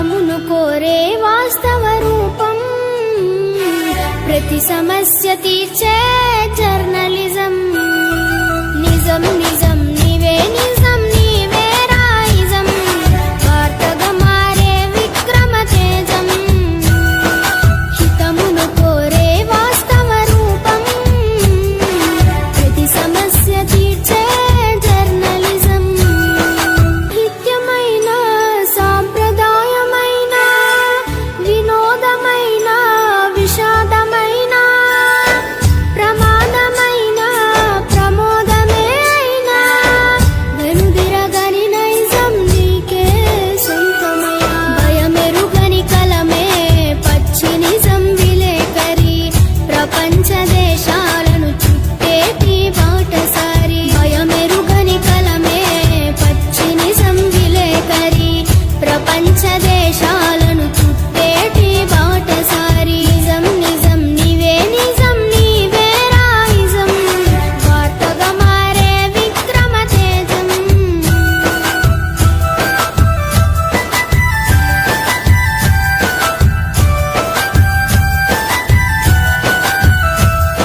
ఫలమును కోరే వాస్తవ రూపం. ప్రతి సమస్య తీర్చే పంచదేశా